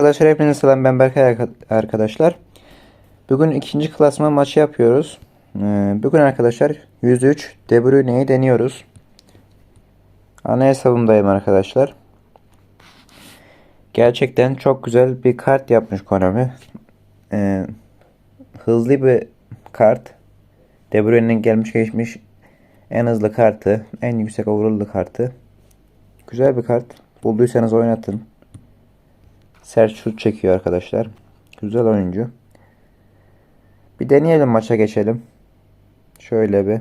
Arkadaşlar hepinize selam ben Berkay arka- arkadaşlar. Bugün ikinci klasman maçı yapıyoruz. Ee, Bugün arkadaşlar 103 De Bruyne'yi deniyoruz. Ana hesabımdayım arkadaşlar. Gerçekten çok güzel bir kart yapmış Konami. Ee, hızlı bir kart. De Bruyne'nin gelmiş geçmiş en hızlı kartı, en yüksek overall'lı kartı. Güzel bir kart. Bulduysanız oynatın. Sert şut çekiyor arkadaşlar. Güzel oyuncu. Bir deneyelim maça geçelim. Şöyle bir.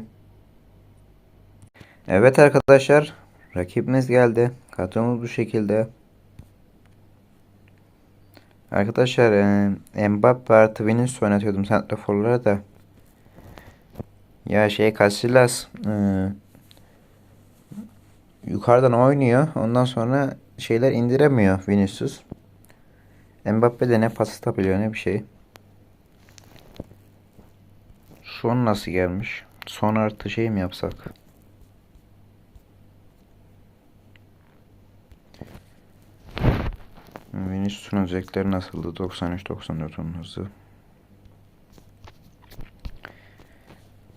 Evet arkadaşlar. Rakibimiz geldi. Kadromuz bu şekilde. Arkadaşlar e, Mbappe artı Vinicius oynatıyordum santraforlara da. Ya şey Casillas e, yukarıdan oynuyor. Ondan sonra şeyler indiremiyor Vinicius. Mbappe de ne pas atabiliyor ne bir şey. Son nasıl gelmiş? Son artı şey mi yapsak? Vinicius'un özellikleri nasıldı? 93-94 onun hızı.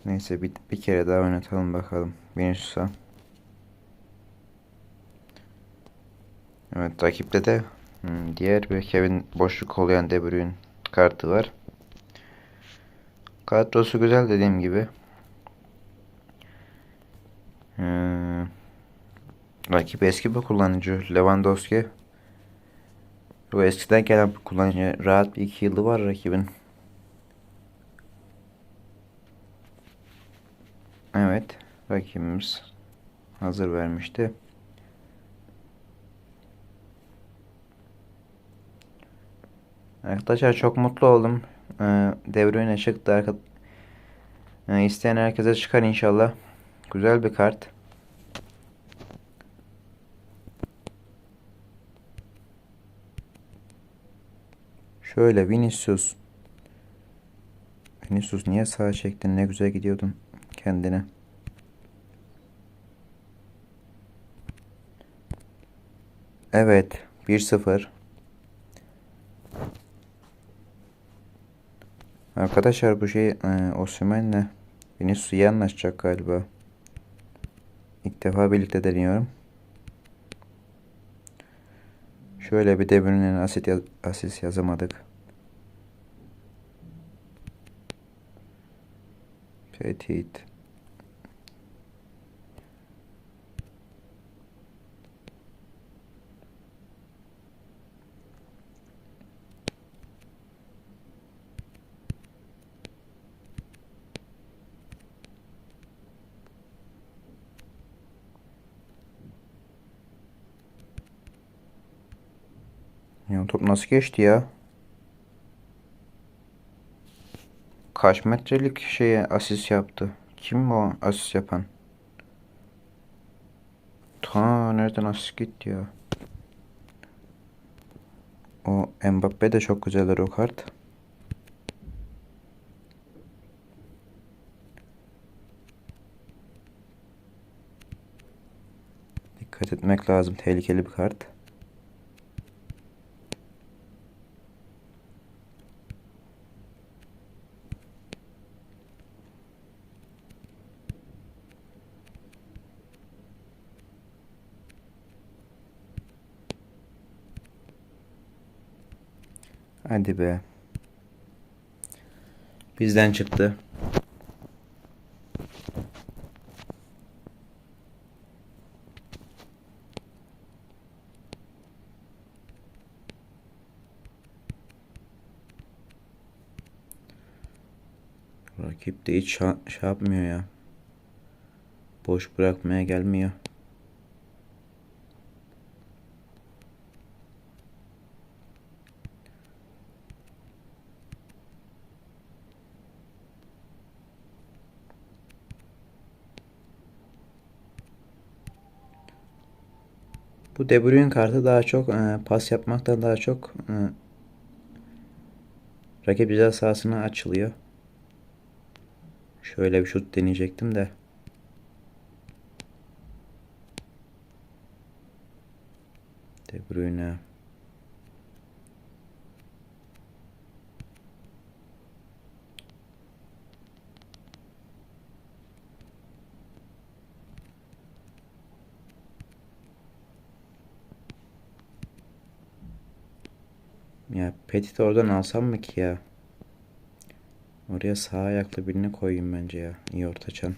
Neyse bir, bir kere daha oynatalım bakalım Vinicius'a. Evet rakipte de hmm, diğer bir Kevin boşluk oluyan De Bruyne kartı var. Kadrosu güzel dediğim gibi. Ee, rakip eski bir kullanıcı Lewandowski. Bu eskiden gelen bir kullanıcı. Rahat bir iki yılı var rakibin. Evet. Rakibimiz hazır vermişti. Arkadaşlar çok mutlu oldum. Ee, De Bruyne çıktı. Arka... Ee, isteyen herkese çıkar inşallah. Güzel bir kart. Şöyle Vinicius. Vinicius niye sağa çektin? Ne güzel gidiyordun kendine. Evet. 1-0. Arkadaşlar bu şey e, Osimhen'le Vinicius iyi anlaşacak galiba. İlk defa birlikte deniyorum. Şöyle bir De asit yaz asist yazamadık. Petit. Ya top nasıl geçti ya? Kaç metrelik şeye asist yaptı? Kim o asist yapan? Ta nereden asist gitti ya? O Mbappe de çok güzeller o kart. Dikkat etmek lazım. Tehlikeli bir kart. Hadi be. Bizden çıktı. Rakip de hiç şey yapmıyor ya. Boş bırakmaya gelmiyor. Bu De Bruyne kartı daha çok e, pas yapmaktan daha çok e, rakip ceza sahasına açılıyor. Şöyle bir şut deneyecektim de. De Bruyne. Ya Petit'i oradan alsam mı ki ya? Oraya sağ ayaklı birini koyayım bence ya. İyi ortaçan.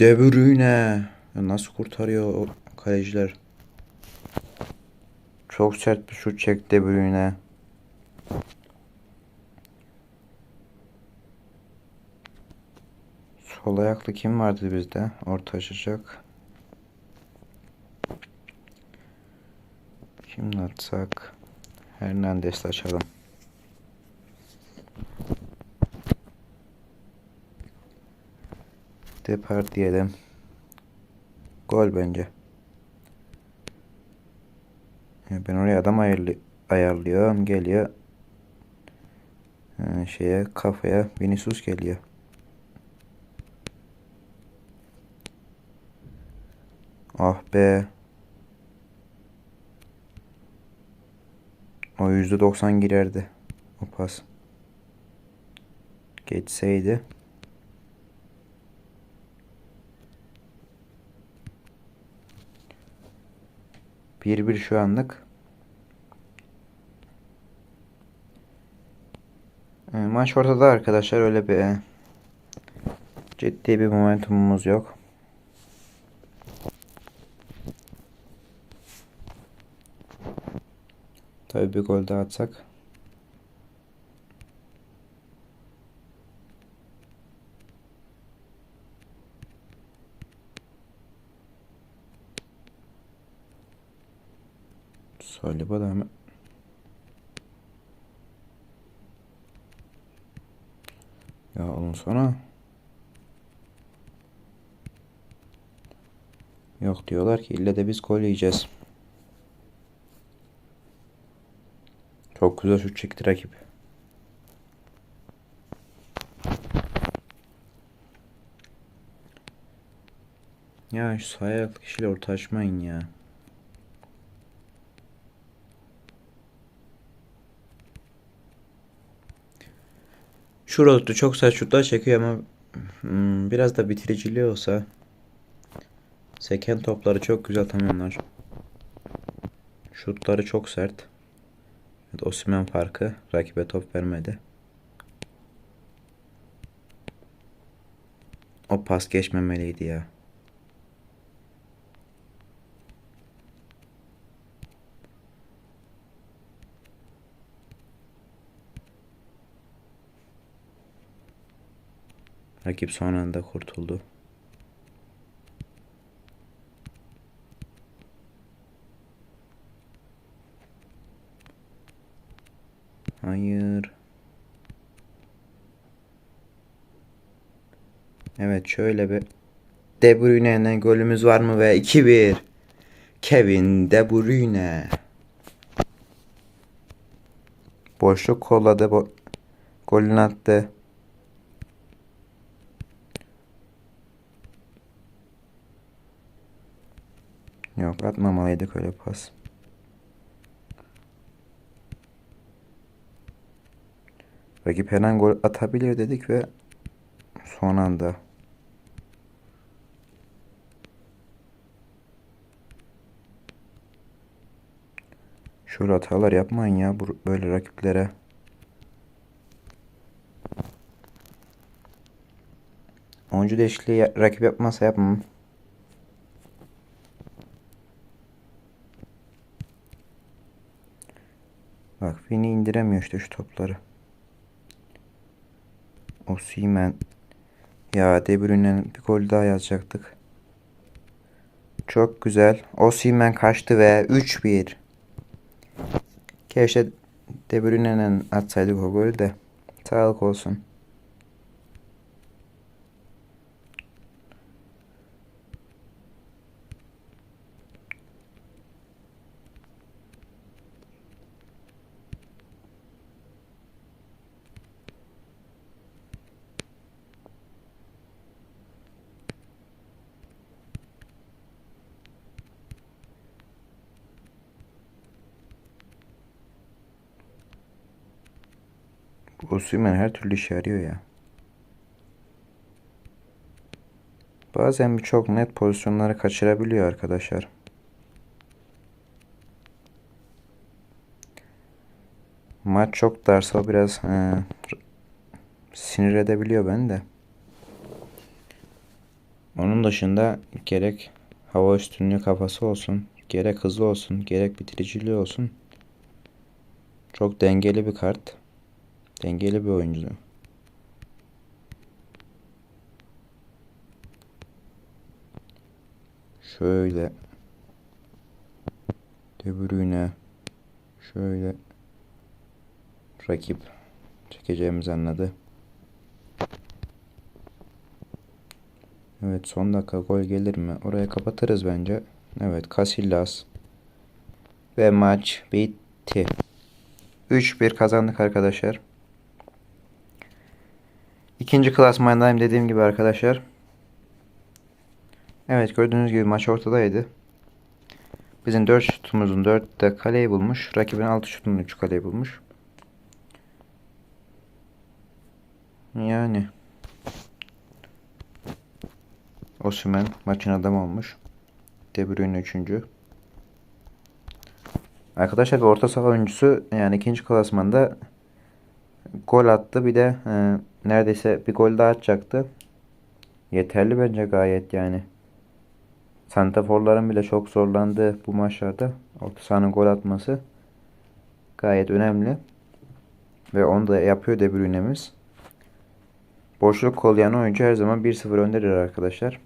De Bruyne. Nasıl kurtarıyor o kaleciler? Çok sert bir şut çekti De Bruyne. Sol ayaklı kim vardı bizde? Orta açacak. Kimle atsak? Hernandez'le açalım. Depar diyelim. Gol bence. Ben oraya adam ayarlı, ayarlıyorum. Geliyor. Ha, şeye kafaya Vinicius geliyor. Ah be. O %90 girerdi. O pas. Geçseydi. Bir bir şu anlık. E, Maç ortada arkadaşlar. Öyle bir e, ciddi bir momentumumuz yok. Bir gol daha atsak. Saliba da hemen Ya ondan sonra Yok diyorlar ki ille de biz gol yiyeceğiz. Çok güzel şut çekti rakip. Ya şu sağ ayaklı kişiyle orta açmayın ya. Şu Rodri çok sert şutlar çekiyor ama hmm, biraz da bitiriciliği olsa seken topları çok güzel tamamlar. Şutları çok sert. Evet, Osimhen farkı rakibe top vermedi. O pas geçmemeliydi ya. Rakip son anda kurtuldu. Hayır. Evet şöyle bir De Bruyne'den golümüz var mı ve 2-1. Kevin De Bruyne. Boşluk kolladı. Bo golünü attı. Yok atmamalıydık öyle pas. Rakip her gol atabilir dedik ve son anda. Şöyle hatalar yapmayın ya böyle rakiplere. Oyuncu değişikliği rakip yapmasa yapmam. Bak Vini indiremiyor işte şu topları. Osimhen. Ya De Bruyne'nin bir gol daha yazacaktık. Çok güzel. Osimhen kaçtı ve 3-1. Keşke De Bruyne'nin atsaydık o golü de. Sağlık olsun. Osimhen her türlü işe yarıyor ya. Bazen çok net pozisyonları kaçırabiliyor arkadaşlar. Maç çok darsa biraz e, sinir edebiliyor beni de. Onun dışında gerek hava üstünlüğü kafası olsun, gerek hızlı olsun, gerek bitiriciliği olsun. Çok dengeli bir kart. Dengeli bir oyuncu. Şöyle De Bruyne şöyle rakip çekeceğimizi anladı. Evet son dakika gol gelir mi? Oraya kapatırız bence. Evet Casillas. Ve maç bitti. 3-1 kazandık arkadaşlar. İkinci klasmandayım dediğim gibi arkadaşlar. Evet gördüğünüz gibi maç ortadaydı. Bizim 4 şutumuzun 4 de kaleyi bulmuş. Rakibin 6 şutunun 3 kaleyi bulmuş. Yani. Osimhen maçın adamı olmuş. De Bruyne 3. Arkadaşlar bir orta saha oyuncusu yani ikinci klasmanda gol attı. Bir de e, neredeyse bir gol daha atacaktı. Yeterli bence gayet yani. Santaforların bile çok zorlandığı bu maçlarda orta sahanın gol atması gayet önemli. Ve onu da yapıyor De Bruyne'miz. Boşluk kollayan oyuncu her zaman 1-0 önderir arkadaşlar.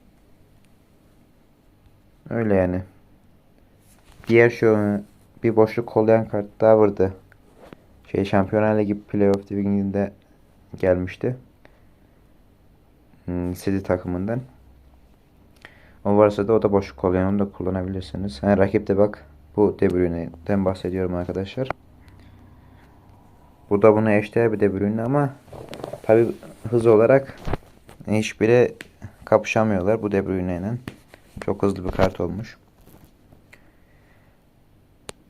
Öyle yani. Diğer şu bir boşluk kollayan kart daha vardı. Şey Şampiyonlar Ligi Playoff Division'de gelmişti. Hmm, City takımından. O varsa da o da boşluk kollayan onu da kullanabilirsiniz. Yani rakip de bak bu De Bruyne'den bahsediyorum arkadaşlar. Bu da buna eşdeğer bir De Bruyne ama tabi hız olarak hiçbiri kapışamıyorlar bu De Bruyne'yle. Çok hızlı bir kart olmuş.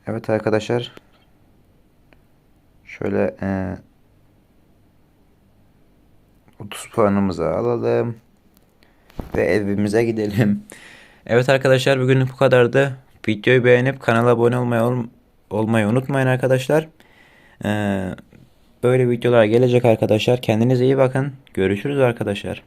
Evet arkadaşlar. Şöyle e, 30 puanımızı alalım. Ve evimize gidelim. Evet arkadaşlar bugün bu kadardı. Videoyu beğenip kanala abone olmayı, ol, olmayı unutmayın arkadaşlar. Ee, böyle videolar gelecek arkadaşlar. Kendinize iyi bakın. Görüşürüz arkadaşlar.